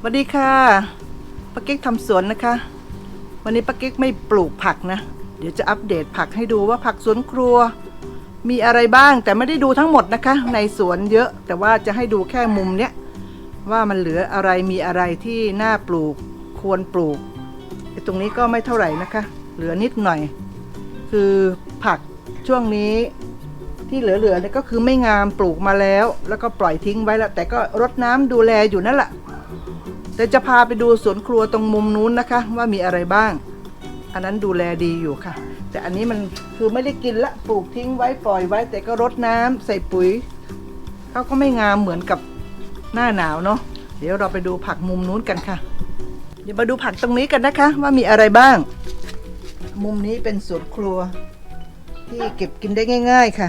สวัสดีค่ะป้าเก๊กทำสวนนะคะ วันนี้ป้าเก๊กไม่ปลูกผักนะ เดี๋ยวจะอัปเดตผักให้ดูว่าผักสวนครัว มีอะไรบ้างแต่ไม่ได้ดูทั้งหมดนะคะ ในสวนเยอะแต่ว่าจะให้ดูแค่มุมเนี้ยว่ามันเหลืออะไรมีอะไรที่น่าปลูกควรปลูกไอ้ตรงนี้ก็ไม่เท่าไหร่นะคะ เหลือนิดหน่อย คือผักช่วงนี้ที่เหลือๆเนี่ยก็คือไม่งามปลูกมาแล้ว แล้วก็ปล่อยทิ้งไว้แล้วแต่ก็รดน้ำดูแลอยู่นั่นแหละ แต่จะพาไปดูสวนครัวตรงมุมนู้นนะคะ ว่ามีอะไรบ้าง อันนั้นดูแลดีอยู่ค่ะ แต่อันนี้มันคือไม่ได้กินละปลูกทิ้งไว้ปล่อยไว้ แต่ก็รดน้ำใส่ปุ๋ยเขาก็ไม่งามเหมือนกับหน้าหนาวเนาะเดี๋ยวเราไปดูผักมุมนู้นกันค่ะ เดี๋ยวมาดูผักตรงนี้กันนะคะ ว่ามีอะไรบ้าง มุมนี้เป็นสวนครัว ที่เก็บกินได้ง่าย ๆค่ะ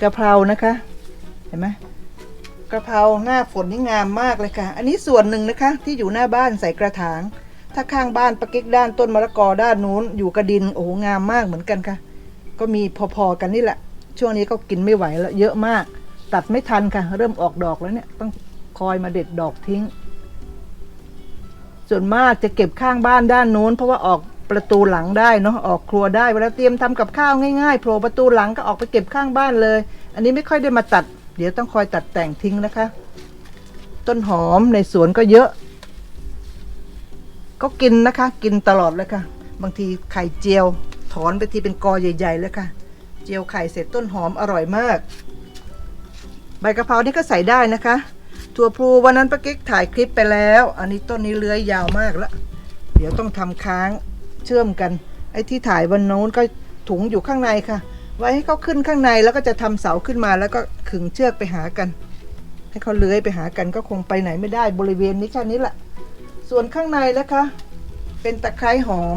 กะเพรานะคะ เห็นไหม กระเพราหน้าฝนนี่งามมากเลยค่ะ อันนี้ส่วนหนึ่งนะคะ ที่อยู่หน้าบ้านใส่กระถาง ถ้าข้างบ้านปะกิกด้านต้นมะละกอด้านนู้น อยู่กระดินโอ้โหงามมากเหมือนกันค่ะ ก็มีพอๆกันนี่แหละ ช่วงนี้ก็กินไม่ไหวแล้วเยอะมาก ตัดไม่ทันค่ะ เริ่มออกดอกแล้วเนี่ยต้องคอยมาเด็ดดอกทิ้ง ส่วนมากจะเก็บข้างบ้านด้านนู้น เพราะว่าออกประตูหลังได้เนาะออกครัวได้เวลาเตรียมทำกับข้าวง่ายๆโผล่ประตูหลังก็ออกไปเก็บข้างบ้านเลย อันนี้ไม่ค่อยได้มาตัด เดี๋ยวต้องคอยตัดแต่งทิ้งนะคะ ต้นหอมในสวนก็เยอะ ก็กินนะคะ กินตลอดเลยค่ะ บางทีไข่เจียว ถอนไปทีเป็นกอใหญ่ ๆ เลยค่ะ เจียวไข่เสร็จต้นหอมอร่อยมาก ใบกะเพรานี่ก็ใส่ได้นะคะถั่วพลูวันนั้นป้ากิ๊กถ่ายคลิปไปแล้ว อันนี้ต้นนี้เลื้อยยาวมากแล้ว เดี๋ยวต้องทำค้างเชื่อมกัน ไอ้ที่ถ่ายวันโน้นก็ถุงอยู่ข้างในค่ะ ไว้ให้เขาขึ้นข้างในแล้วก็จะทำเสาขึ้นมาแล้วก็ขึงเชือกไปหากัน ให้เขาเลื้อยไปหากันก็คงไปไหนไม่ได้บริเวณนี้แค่นี้แหละ ส่วนข้างในนะคะ เป็นตะไคร้หอม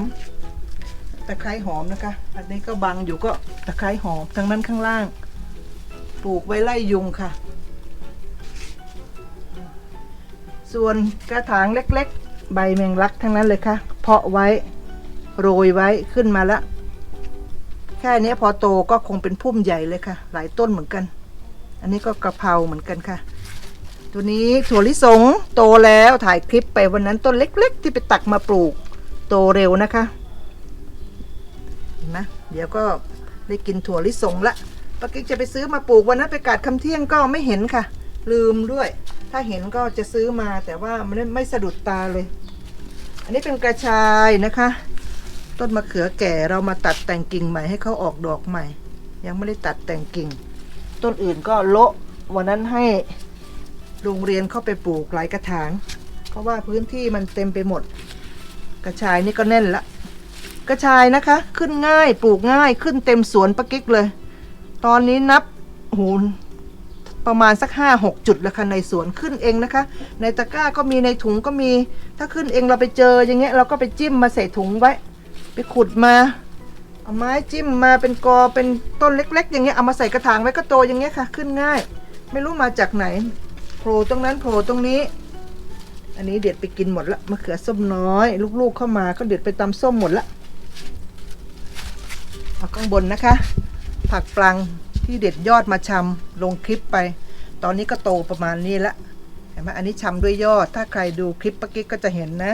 ตะไคร้หอมนะคะ อันนี้ก็บังอยู่ก็ตะไคร้หอมทางนั้นข้างล่าง ปลูกไว้ไล่ยุงค่ะ ส่วนกระถางเล็กๆ ใบแมงลักทั้งนั้นเลยค่ะ เพาะไว้โรยไว้ขึ้นมาแล้ว ค่นี้พอโตก็คงเป็นพุ่มใหญ่เลยค่ะ หลายต้นเหมือนกัน อันนี้ก็กระเพราเหมือนกันค่ะ ตัวนี้ถั่วลิสงโตแล้วถ่ายคลิปไปวันนั้นต้นเล็ก ๆ ที่ไปตักมาปลูก โตเร็วนะคะเห็นไหมเดี๋ยวก็ได้กินถั่วลิสงละปกิ๊กจะไปซื้อมาปลูกวันนั้นไปกาดคำเที่ยงก็ไม่เห็นค่ะ ลืมด้วย ถ้าเห็นก็จะซื้อมาแต่ว่ามันไม่สะดุดตาเลย อันนี้เป็นกระชายนะคะ ต้นมะเขือแก่เรามาตัดแต่งกิ่งใหม่ให้เขาออกดอกใหม่ ยังไม่ได้ตัดแต่งกิ่ง ต้นอื่นก็โละวันนั้นให้โรงเรียนเข้าไปปลูกหลายกระถาง เพราะว่าพื้นที่มันเต็มไปหมด กระชายนี่ก็แน่นละ กระชายนะคะ ขึ้นง่ายปลูกง่ายขึ้นเต็มสวนปะกิ๊กเลย ตอนนี้นับโหูประมาณสักห้าหกจุดแล้วค่ะในสวนขึ้นเองนะคะ ในตะกร้าก็มีในถุงก็มี ถ้าขึ้นเองเราไปเจออย่างเงี้ยเราก็ไปจิ้มมาใส่ถุงไว้ ไปขุดมา เอาไม้จิ้มมาเป็นกอเป็นต้นเล็ก ๆ อย่างเงี้ยเอามาใส่กระถางไว้ก็โตอย่างเงี้ยค่ะ ขึ้นง่าย ไม่รู้มาจากไหนโผล่ตรงนั้นโผล่ตรงนี้ อันนี้เด็ดไปกินหมดละมะเขือส้มน้อย ลูกๆเข้ามาก็เด็ดไปตำส้มหมดละเอาข้างบนนะคะ ผักปลังที่เด็ดยอดมาชำลงคลิปไป ตอนนี้ก็โตประมาณนี้ละเห็นไหมอันนี้ชำด้วยยอด ถ้าใครดูคลิปปะกิ๊กก็จะเห็นนะ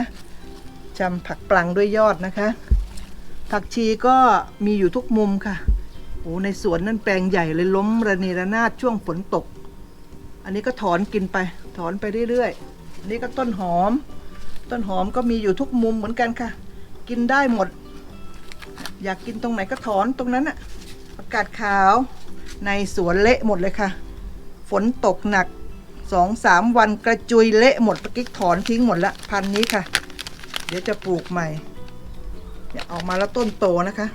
ชำผักปลังด้วยยอดนะคะ ผักชีก็มีอยู่ทุกมุมค่ะโอ้ในสวนนั่นแปลงใหญ่เลยล้มระเนระนาดช่วงฝนตก อันนี้ก็ถอนกินไป ถอนไปเรื่อยๆอันนี้ก็ต้นหอม ต้นหอมก็มีอยู่ทุกมุมเหมือนกันค่ะ กินได้หมด อยากกินตรงไหนก็ถอนตรงนั้นอะประกาศขาว ในสวนเละหมดเลยค่ะ ฝนตกหนักสองสามวันกระจุยเละหมดปะกิ๊กถอนทิ้งหมดละพันนี้ค่ะ เดี๋ยวจะปลูกใหม่ เนี่ยออกมาแล้วต้นโตนะคะ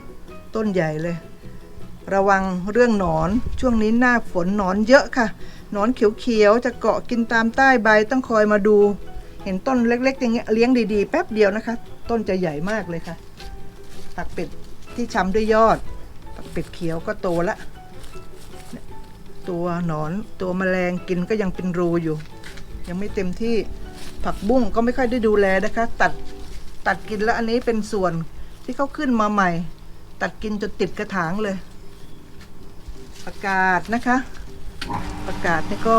ต้นใหญ่เลย ระวังเรื่องหนอนช่วงนี้หน้าฝนหนอนเยอะค่ะหนอนเขียวๆจะเกาะกินตามใต้ใบต้องคอยมาดู เห็นต้นเล็กๆอย่างเงี้ยเลี้ยงดีๆ แป๊บเดียวนะคะ ต้นจะใหญ่มากเลยค่ะตักเป็ดที่ช้ำด้วยยอดตักเป็ดเขียวก็โตละตัวหนอนตัวแมลงกินก็ยังเป็นรูอยู่ ยังไม่เต็มที่ผักบุ้งก็ไม่ค่อยได้ดูแลนะคะ ตัดตัดกินแล้วอันนี้เป็นส่วน ที่เขาขึ้นมาใหม่ ตัดกินจนติดกระถางเลย ประกาศนะคะ ประกาศนี่ก็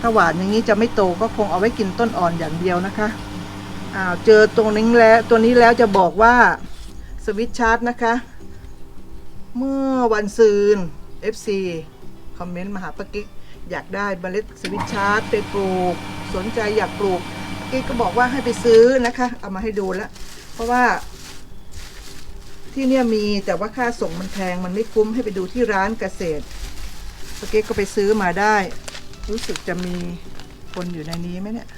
ถ้าหวานอย่างนี้จะไม่โตก็คงเอาไว้กินต้นอ่อนอย่างเดียวนะคะอ้าวเจอตรงนี้แล้วตัวนี้แล้วจะบอกว่าสวิตชาร์จนะคะ เมื่อวันซืน FC คอมเมนต์มาหาปกิ๊กอยากได้เมล็ดสวิตชาร์จไปปลูก สนใจอยากปลูกปกิ๊กก็บอกว่าให้ไปซื้อนะคะ เอามาให้ดูแล้ว เพราะว่า ที่เนี่ยมีแต่ว่าค่าส่งมันแพงมันไม่คุ้มให้ไปดูที่ร้านเกษตรปากิ๊กก็ไปซื้อมาได้ รู้สึกจะมีคนอยู่ในนี้ไหมเนี่ย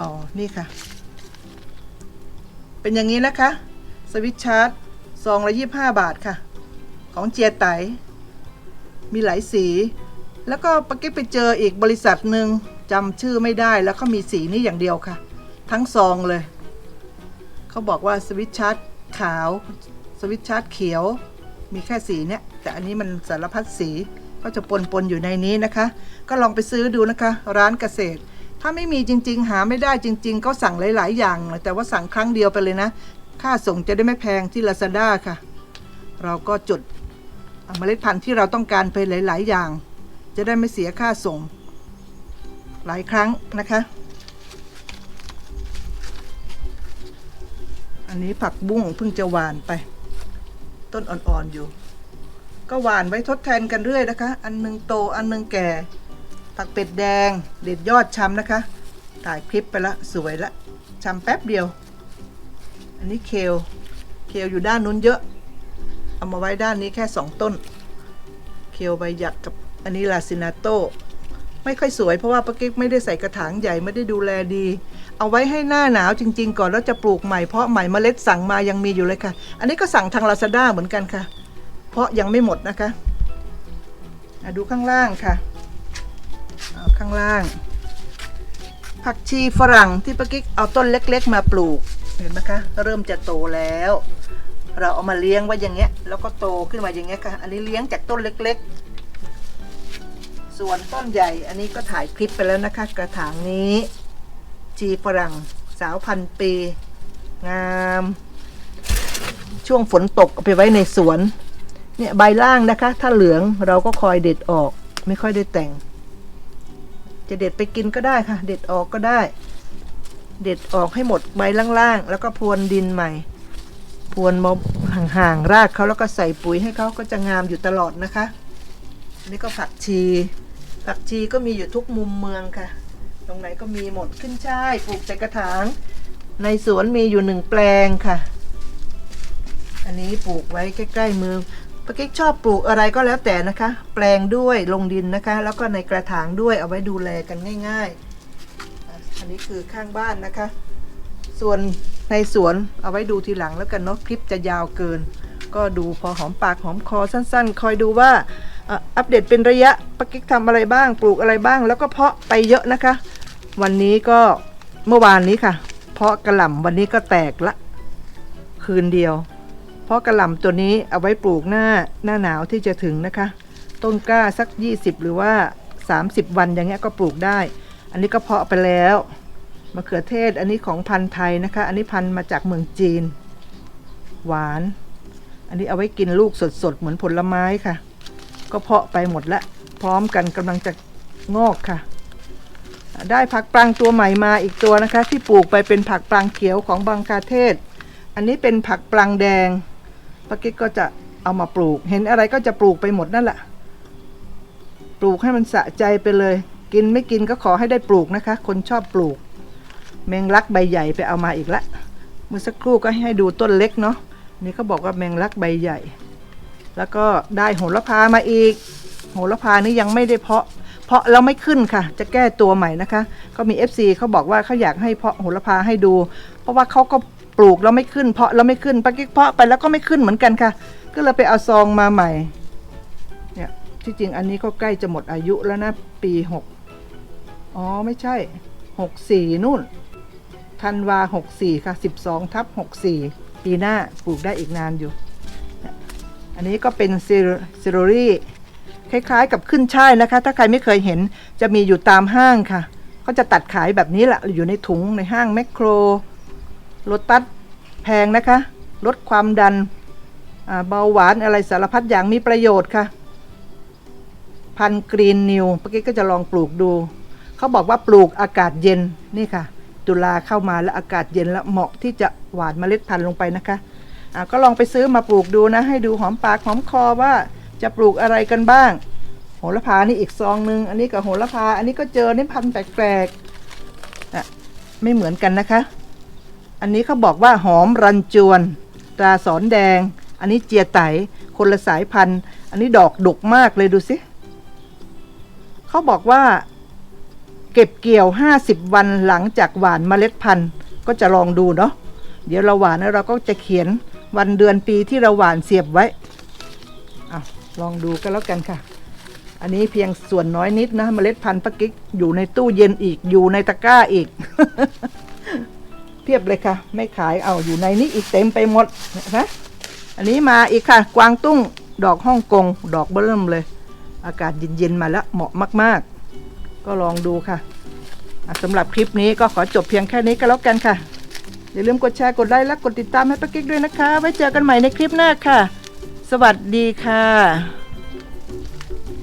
อ๋อนี่ค่ะ เป็นอย่างนี้นะคะ สวิตชาร์จซองละยี่ห้าบาทค่ะ ของเจียไต มีหลายสี แล้วก็ปกิ๊ไปเจออีกบริษัทหนึ่งจำชื่อไม่ได้แล้วก็มีสีนี้อย่างเดียวค่ะ ทั้งซองเลย เขาบอกว่าสวิตช์ชาร์จ ขาว สวิตชาร์จเขียว มีแค่สีเนี้ยแต่อันนี้มันสารพัดสีก็จะปนปนๆอยู่ในนี้นะคะ ก็ลองไปซื้อดูนะคะ ร้านเกษตร ถ้าไม่มีจริง ๆ หาไม่ได้จริง ๆ ก็สั่งหลาย ๆ อย่าง แต่ว่าสั่งครั้งเดียวไปเลยนะ ค่าส่งจะได้ไม่แพงที่ Lazada ค่ะ เราก็จุดเมล็ดพันธุ์ที่เราต้องการไปหลาย ๆ อย่าง จะได้ไม่เสียค่าส่ง หลายครั้งนะคะ อันนี้ผักบุ้งเพิ่งจะหวานไป ต้นอ่อนๆอยู่ ก็หวานไว้ทดแทนกันเรื่อยนะคะ อันหนึงโตอันหนึงแก่ ผักเป็ดแดง เด็ดยอดช้ำนะคะ ถ่ายคลิปไปละสวยละช้ำแป๊บเดียว อันนี้เคลเคลอยู่ด้านนู้นเยอะ เอามาไว้ด้านนี้แค่สองต้น เคลใบหยักกับอันนี้ลาซินาโตไม่ค่อยสวยเพราะว่าปากิ๊กไม่ได้ใส่กระถางใหญ่ไม่ได้ดูแลดี เอาไว้ให้หน้าหนาวจริง ๆ ก่อนแล้วจะปลูกใหม่เพราะใหม่เมล็ดสั่งมายังมีอยู่เลยค่ะ อันนี้ก็สั่งทางลาซาด้าเหมือนกันค่ะ เพราะยังไม่หมดนะคะดูข้างล่างค่ะข้างล่าง ผักชีฝรั่งที่ปากิ๊กเอาต้นเล็ก ๆ มาปลูกเห็นไหมคะ เริ่มจะโตแล้ว เราเอามาเลี้ยงไว้อย่างเงี้ย แล้วก็โตขึ้นมาอย่างเงี้ยค่ะ อันนี้เลี้ยงจากต้นเล็ก ๆ ส่วนต้นใหญ่อันนี้ก็ถ่ายคลิปไปแล้วนะคะ กระถางนี้ ชีฝรั่งสาวพันปี งาม ช่วงฝนตกเอาไปไว้ในสวน เนี่ยใบล่างนะคะ ถ้าเหลืองเราก็คอยเด็ดออก ไม่ค่อยได้แต่ง จะเด็ดไปกินก็ได้ค่ะ เด็ดออกก็ได้ เด็ดออกให้หมดใบล่างๆ แล้วก็พรวนดินใหม่ พรวนมาห่างๆรากเขาแล้วก็ใส่ปุ๋ยให้เขาก็จะงามอยู่ตลอดนะคะนนี้ก็ผักชี ผักชีก็มีอยู่ทุกมุมเมืองค่ะ ตรงไหนก็มีหมดขึ้นช่ายปลูกใส่กระถาง ในสวนมีอยู่หนึ่งแปลงค่ะ อันนี้ปลูกไว้ใกล้ ๆ มือปากิ๊กชอบปลูกอะไรก็แล้วแต่นะคะ แปลงด้วยลงดินนะคะ แล้วก็ในกระถางด้วยเอาไว้ดูแลกันง่าย ๆ อันนี้คือข้างบ้านนะคะ ส่วนในสวนเอาไว้ดูทีหลังแล้วกันเนาะคลิปจะยาวเกิน ก็ดูพอหอมปากหอมคอสั้นๆ คอยดูว่าอัปเดตเป็นระยะปากิ๊กทำอะไรบ้าง ปลูกอะไรบ้าง แล้วก็เพาะไปเยอะนะคะ วันนี้ก็เมื่อวานนี้ค่ะ เพาะกระหล่ำวันนี้ก็แตกละ คืนเดียว เพราะกระหล่ำตัวนี้เอาไว้ปลูกหน้าหน้าหนาวที่จะถึงนะคะ ต้นกล้าสัก 20 หรือว่า 30 วันอย่างเงี้ยก็ปลูกได้ อันนี้ก็เพาะไปแล้วมะเขือเทศอันนี้ของพันธุ์ไทยนะคะ อันนี้พันธุ์มาจากเมืองจีน หวาน อันนี้เอาไว้กินลูกสดๆ เหมือนผลไม้ค่ะ ก็เพาะไปหมดละ พร้อมกันกำลังจะงอกค่ะ ได้ผักปรางตัวใหม่มาอีกตัวนะคะ ที่ปลูกไปเป็นผักปรางเขียวของบางคาเทศ อันนี้เป็นผักปรางแดงปากิ๊กก็จะเอามาปลูก เห็นอะไรก็จะปลูกไปหมดนั่นแหละ ปลูกให้มันสะใจไปเลย กินไม่กินก็ขอให้ได้ปลูกนะคะ คนชอบปลูก แมงลักใบใหญ่ไปเอามาอีกละเมื่อสักครู่ก็ให้ดูต้นเล็กเนาะนี่เขาบอกว่าแมงลักใบใหญ่ แล้วก็ได้โหระพามาอีก โหระพานี่ยังไม่ได้เพาะ เพาะแล้วไม่ขึ้นค่ะ จะแก้ตัวใหม่นะคะก็มี FC เขาบอกว่าเขาอยากให้เพาะโหระพาให้ดู เพราะว่าเขาก็ปลูกแล้วไม่ขึ้น เพาะแล้วไม่ขึ้นปากิ๊กเพาะไปแล้วก็ไม่ขึ้นเหมือนกันค่ะ ก็เลยไปเอาซองมาใหม่เนี่ยที่จริงอันนี้ก็ใกล้จะหมดอายุแล้วนะปีหกอ๋อไม่ใช่หกสี่นู่นธันวาหกสี่ค่ะสิบสองทับหกสี่ปีหน้าปลูกได้อีกนานอยู่ อันนี้ก็เป็นซิโรรี่ คล้ายๆ กับขึ้นช่ายนะคะ ถ้าใครไม่เคยเห็นจะมีอยู่ตามห้างค่ะเขาจะตัดขายแบบนี้แหละอยู่ในถุงในห้างแมคโครรถตัดแพงนะคะ ลดความดันเบาหวานอะไรสารพัดอย่างมีประโยชน์ค่ะ พันกรีนนิวเมื่อกี้ก็จะลองปลูกดู เขาบอกว่าปลูกอากาศเย็นนี่ค่ะ ตุลาเข้ามาแล้วอากาศเย็นแล้วเหมาะที่จะหว่านเมล็ดพันธุ์ลงไปนะคะะก็ลองไปซื้อมาปลูกดูนะ ให้ดูหอมปากหอมคอว่า จะปลูกอะไรกันบ้าง โหระพานี่อีกซองหนึ่งอันนี้กับโหระพา อันนี้ก็เจอนี่พันธุ์แปลกๆอะไม่เหมือนกันนะคะ อันนี้เขาบอกว่าหอมรันจวนตราสอนแดง อันนี้เจียไตคนละสายพันธุ์ อันนี้ดอกดกมากเลยดูสิเขาบอกว่า เก็บเกี่ยว 50 วันหลังจากหว่านเมล็ดพันธุ์ ก็จะลองดูเนาะเดี๋ยวเราหว่านแล้วเราก็จะเขียนวันเดือนปีที่เราหว่านเสียบไว้ ลองดูกันแล้วกันค่ะ อันนี้เพียงส่วนน้อยนิดนะเมล็ดพันธุ์ปะกิ๊กอยู่ในตู้เย็นอีกอยู่ในตะกร้าอีกเพียบเลยค่ะ ไม่ขายเอาอยู่ในนี้อีกเต็มไปหมดนะอันนี้มาอีกค่ะ กวางตุ้งดอกฮ่องกง ดอกเบิ่มเลย อากาศเย็นๆมาแล้วเหมาะมาก ๆ ก็ลองดูค่ะอะสำหรับคลิปนี้ก็ขอจบเพียงแค่นี้ก็แล้วกันค่ะ อย่าลืมกดแชร์กดไลค์และกดติดตามให้ป้ากิ๊กด้วยนะคะ ไว้เจอกันใหม่ในคลิปหน้าค่ะ สวัสดีค่ะ